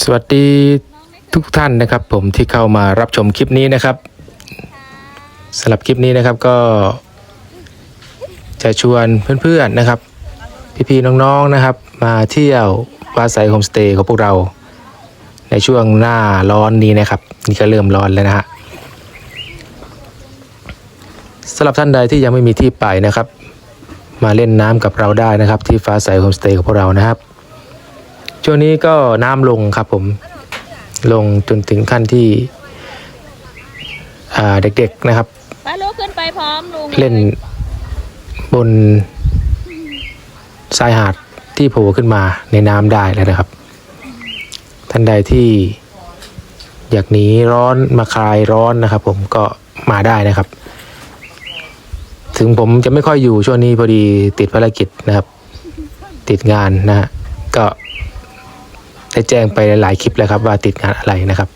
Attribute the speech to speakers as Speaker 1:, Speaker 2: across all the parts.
Speaker 1: สวัสดีทุกท่านนะครับผมที่เข้ามารับชมคลิปนี้นะครับสำหรับคลิปนี้นะครับก็จะชวนเพื่อนๆนะครับ พี่ๆน้องๆนะครับ มาเที่ยวปลาใสโฮมสเตย์ของพวกเรา ในช่วงหน้าร้อนนี้นะครับ นี่ก็เริ่มร้อนแล้วนะฮะสำหรับท่านใดที่ยังไม่มีที่ไปนะครับ มาเล่นน้ำกับเราได้นะครับ ที่ฟ้าใสโฮมสเตย์ของพวกเรานะครับ ช่วงนี้ก็น้ำลงครับผมลงจนถึงขั้นที่อ่าเด็กๆนะครับ
Speaker 2: ไปลุกขึ้นไปพร้อมลุง
Speaker 1: เล่นบนชายหาดที่โผล่ขึ้นมาในน้ำได้แล้วนะครับ ท่านใดที่อยากหนีร้อนมาคลายร้อนนะครับ ผมก็มาได้นะครับ ถึงผมจะไม่ค่อยอยู่ช่วงนี้พอดีติดภารกิจนะครับ ติดงานนะฮะก็ ได้แจ้งไปหลายคลิปแล้วครับ ว่าติดงานอะไรนะครับ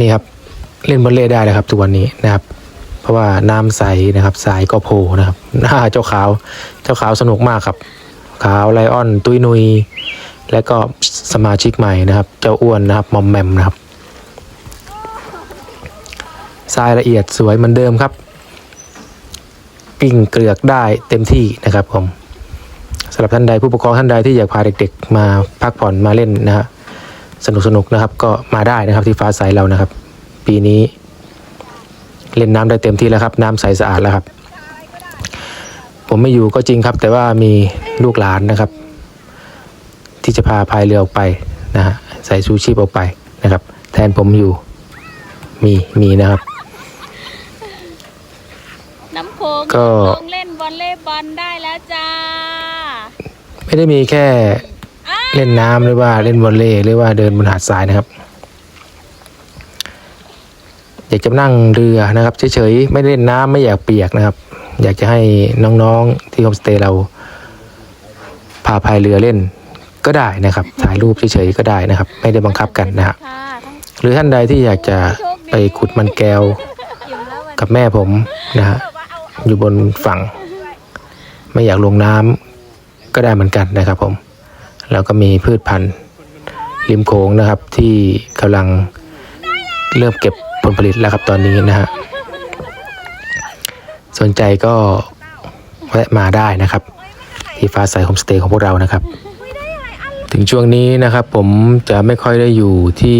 Speaker 1: นี่ครับเล่นบอลเล่ได้เลยครับทุกวันนี้นะครับ เพราะว่าน้ำใสนะครับสายก็โผนะครับหน้าเจ้าขาวเจ้าขาวสนุกมากครับ ขาวไลออน ตุ้ยนุย และก็สมาชิกใหม่นะครับ เจ้าอ้วนนะครับมอมแมมนะครับทรายละเอียดสวยเหมือนเดิมครับ กิ่งเกลือกได้เต็มที่นะครับผมำหรับท่านใดผู้ปกครองท่านใดที่อยากพาเด็กๆ มาพักผ่อนมาเล่นนะฮะสนุกๆนะครับก็มาได้นะครับที่ฟ้าใสเรานะครับ ปีนี้เล่นน้ำได้เต็มที่แล้วครับ น้ำใสสะอาดแล้วครับ ผมไม่อยู่ก็จริงครับ แต่ว่ามีลูกหลานนะครับ ที่จะพาพายเรือออกไปนะฮะใส่ชูชีพออกไปนะครับ แทนผมอยู่มีมีนะครับ
Speaker 2: น้ำโค้ง
Speaker 1: ก็
Speaker 2: ลงเล่นวอลเลย์บอลได้แล้วจ้า
Speaker 1: ไม่ได้มีแค่เล่นน้ำหรือว่าเล่นวอลเลย์หรือว่าเดินบนหาดทรายนะครับอยากจะนั่งเรือนะครับเฉยๆไม่เล่นน้ำไม่อยากเปียกนะครับ อยากจะให้น้องๆที่โฮมสเตย์เราพาพายเรือเล่นก็ได้นะครับ ถ่ายรูปเฉยๆก็ได้นะครับ ไม่ได้บังคับกันนะฮะหรือท่านใดที่อยากจะไปขุดมันแก้วกับแม่ผมนะฮะอยู่บนฝั่ง ไม่อยากลงน้ำ ก็ได้เหมือนกันนะครับผม แล้วก็มีพืชพันธุ์ริมโขงนะครับ ที่กำลังเริ่มเก็บผลผลิตแล้วครับตอนนี้นะฮะสนใจก็แวะมาได้นะครับ ที่ฟ้าใสโฮมสเตย์ของพวกเรานะครับ ถึงช่วงนี้นะครับผมจะไม่ค่อยได้อยู่ที่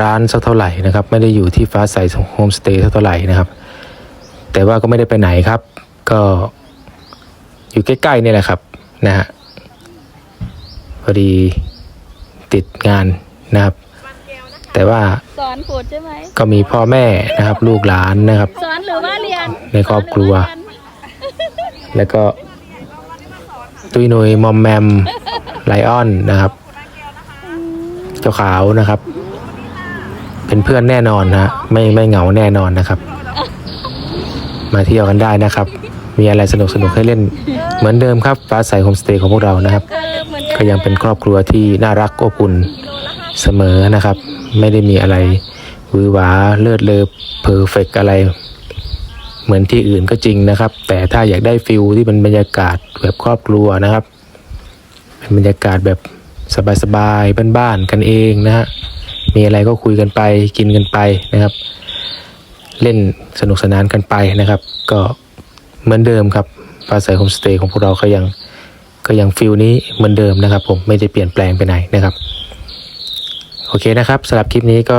Speaker 1: ร้านสักเท่าไหร่นะครับ ไม่ได้อยู่ที่ฟ้าใสโฮมสเตย์สักเท่าไหร่นะครับ แต่ว่าก็ไม่ได้ไปไหนครับ ก็อยู่ใกล้ๆนี่แหละครับ นะฮะพอดีติดงานนะครับ แต่ว่า
Speaker 2: สอนขูดใช่ไหม
Speaker 1: ก็มีพ่อแม่นะครับ ลูกหลานนะครับ
Speaker 2: สอนหรือว่าเรียน
Speaker 1: ในครอบครัว แล้วก็ ตุยนุยมอมแมมไลออนนะครับ เจ้าขาวนะครับ เป็นเพื่อนแน่นอนนะฮะไม่ไม่เหงาแน่นอนนะครับ มาเที่ยวกันได้นะครับ มีอะไรสนุกสนุกให้เล่น เหมือนเดิมครับฟ้าใสโฮมสเตย์ของพวกเรานะครับ
Speaker 2: ก็
Speaker 1: ยังเป็นครอบครัวที่น่ารักอบอุ่นเสมอนะครับ ไม่ได้มีอะไรวือหวาเลือดเลอเพอร์เฟกอะไร เหมือนที่อื่นก็จริงนะครับ แต่ถ้าอยากได้ฟิลที่เป็นบรรยากาศแบบครอบครัวนะครับเป็นบรรยากาศแบบสบายๆบ้านๆกันเองนะฮะมีอะไรก็คุยกันไปกินกันไปนะครับ เล่นสนุกสนานกันไปนะครับ ก็ เหมือนเดิมครับฟ้าใสโฮมสเตย์ของพวกเราก็ยังก็ยังฟิลนี้เหมือนเดิมนะครับ ผมไม่ได้เปลี่ยนแปลงไปไหนนะครับ โอเคนะครับสำหรับคลิปนี้ก็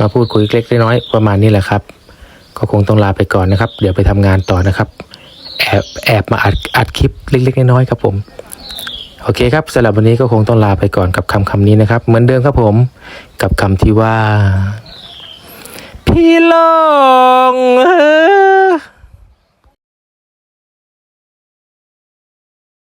Speaker 1: มาพูดคุยเล็กๆน้อยๆประมาณนี้แหละครับ ก็คงต้องลาไปก่อนนะครับ เดี๋ยวไปทำงานต่อนะครับ แอบแอบมาอัดอัดคลิปเล็ก ๆ น้อยๆครับผมโอเคครับสำหรับวันนี้ก็คงต้องลาไปก่อนกับคำคำนี้นะครับ เหมือนเดิมครับผมกับคำที่ว่า พี่ลองเฮ้